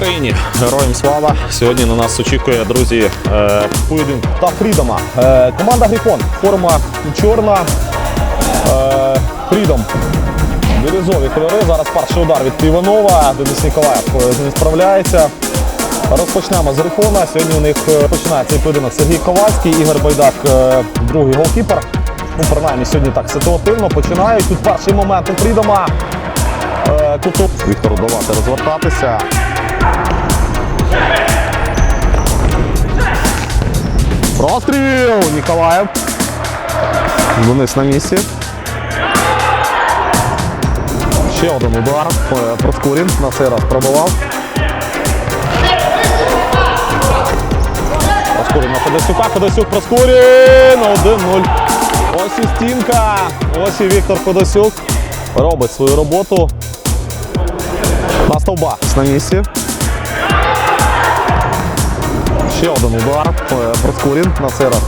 Україні! Героям слава! Сьогодні на нас очікує, друзі, е, поєдинок та Фрідома. Е, команда Грифон. Форма чорна. Е, Фрідом. Бірюзові кольори. Зараз перший удар від Іванова. Денис Ніколаєв е, з ним справляється. Розпочнемо з Грифона. Сьогодні у них е, починає цей поєдинок Сергій Ковальський, Ігор Байдак, е, другий голкіпер. Ну, принаймні, сьогодні так ситуативно починають. Тут перший момент у Фрідома. Е, Тут Віктору давати розвертатися. Простріл! Ніколаєв. Денис на місці. Ще один удар. Е, Проскурін на цей раз пробивав. Проскурін на Федосюка. Федосюк Проскурін. 1-0. Ось і стінка. Ось і Віктор Федосюк. Робить свою роботу. На стовба на місці. Ще один удар. Е, Проскурін на цей раз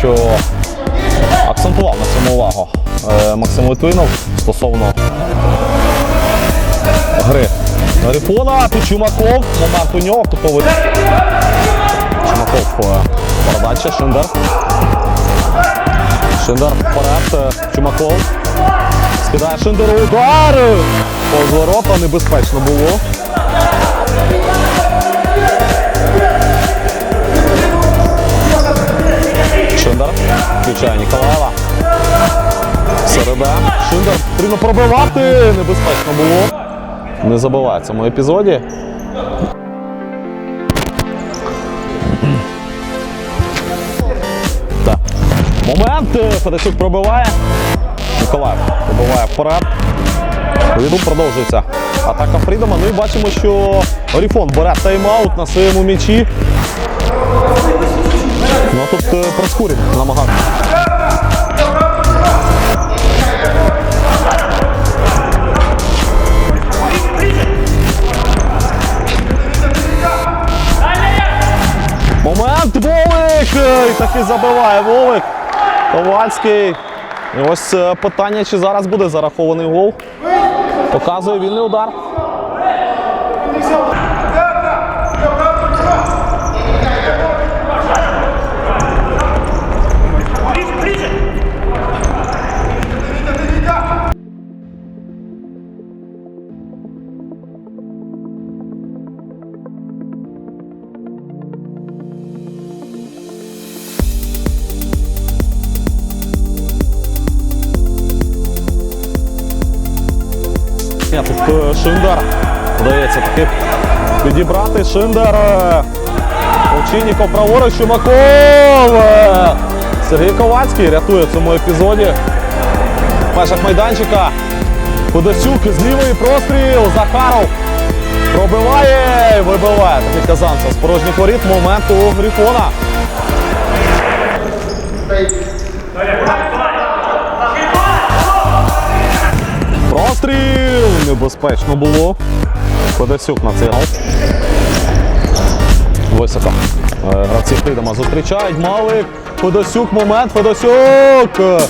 що акцентував на цьому увагу е, Максим Литвинов стосовно гри Грифона. Тут Чумаков. Момент у нього. Готовий. Чумаков е, передача. Шиндер. Шиндер вперед. е, Чумаков. Скидає Шиндеру удар. Повз ворота небезпечно було. Потрібно пробивати. Небезпечно було. Не забиває в цьому епізоді. Так. Момент. Федосюк пробиває. Ніколаєв пробиває вперед. Віду продовжується. Атака Фрідома. Ну і бачимо, що Оріфон бере тайм-аут на своєму м'ячі. Ну а тут е, Проскурін намагався. Е, І таки забиває Вовик. Ковальський. І ось е, питання, чи зараз буде зарахований гол. Показує вільний удар. Ні, тут е, Шиндер вдається таки підібрати. Шиндер. е, Овчинніков праворуч, Чумаков. е, Сергій Ковальський рятує в цьому епізоді. В межах майданчика. Подасюк з лівої простріл. Захаров пробиває вибиває. Такий казанцев з порожніх воріт. Момент у Грифона. Простріл! Небезпечно було. Подасюк на цей гол. Високо. Е, Гравці Фрідома зустрічають. Малик. Федосюк момент. Федосюк. Е,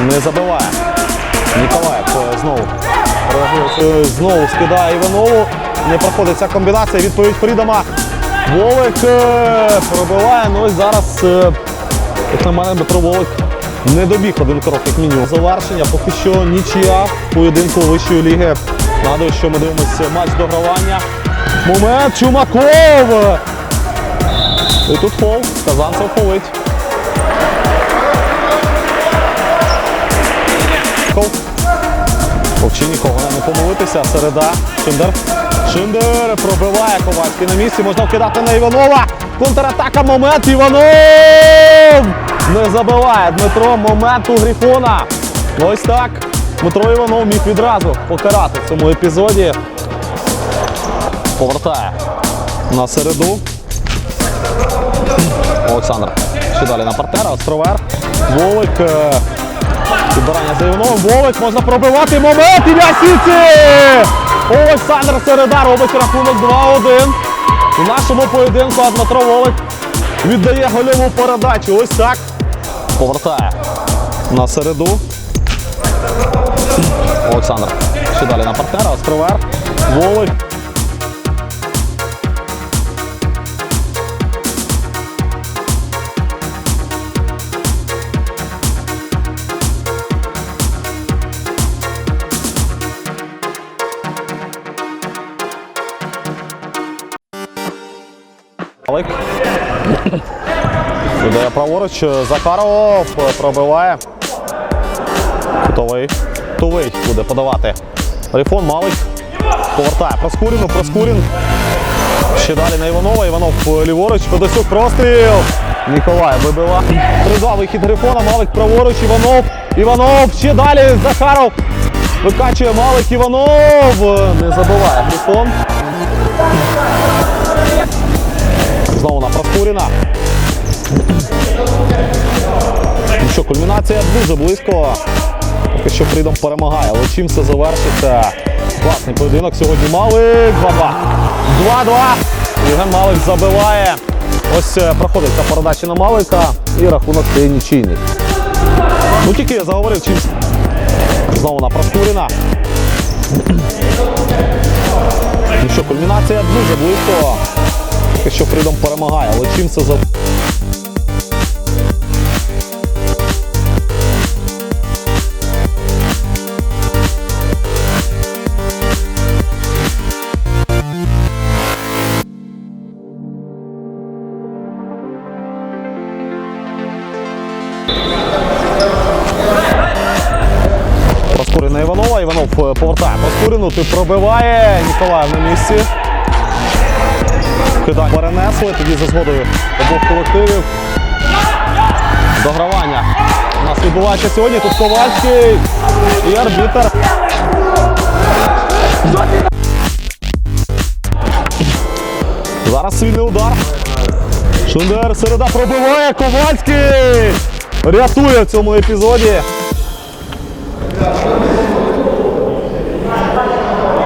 Не забиває. Ніколаєв е, знову. е, Знову скидає Іванову. Не проходить ця комбінація. Відповідь Фрідома. Вовик е, пробиває. Ну ось зараз, як на мене, Дмитро Вовик не добіг один крок, як мінімум. Завершення поки що нічия поєдинку вищої ліги. Нагадую, що ми дивимося матч догравання. Момент Чумаков! І тут фол. Казанцев фолить. Овчинніков. Овчинніков, головне не помилитися. Середа. Шиндер. Шиндер пробиває Ковальський на місці. Можна вкидати на Іванова. Контратака. Момент. Іванов! Не забиває Дмитро. Момент у Грифона. Ось так. Дмитро Іванов міг відразу покарати в цьому епізоді. Повертає на середу. Олександр. Ще далі на партнера. Островер. Волик. е, Підбирання за Івановим. Волик можна пробивати. Момент. І Сіці! Олександр Середа робить рахунок 2-1. У нашому поєдинку Дмитро Волик віддає гольову передачу. Ось так. Повертає на середу. Олександр. Ще далі на партнера. Островер. Волик. Праворуч. Захаров пробиває. Готовий. Тувий буде подавати. Рифон Малик. Повертає. Проскуріну, Проскурін. Ще далі на Іванова. Іванов ліворуч. Федосюк простріл. Ніколай вибива. 3-2 вихід Грифона. Малик праворуч. Іванов. Іванов. Ще далі. Захаров. Викачує Малик Іванов. Не забиває Грифон. Знову на Проскуріна. Що, кульмінація дуже близько. Поки що Фрідом перемагає. Але чим все завершиться? Класний поєдинок сьогодні. Малик 2-2. 2-2. Євген Малик забиває. Ось е, проходить та передача на Малика і рахунок стає нічийний. Ну тільки я заговорив чим. Знову на Проскуріна. Ну що, кульмінація дуже близько. Поки що Фрідом перемагає, але чим це за. Повертає Проскурину, ти пробиває. Ніколаєв на місці. Кидань перенесли, тоді за згодою обох колективів. Догравання. У нас відбувається сьогодні. Тут Ковальський і арбітер. Зараз свільний удар. Шундер середа пробиває Ковальський. Рятує в цьому епізоді.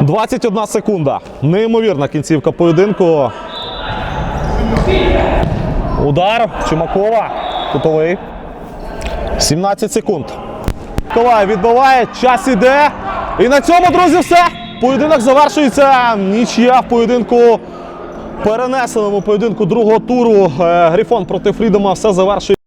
21 секунда. Неймовірна кінцівка поєдинку. Удар Чумакова. Кутовий. 17 секунд. Миколай відбиває, час іде. І на цьому, друзі, все. Поєдинок завершується. Нічия в поєдинку. Перенесеному поєдинку другого туру. Е, Грифон проти Фрідома все завершує.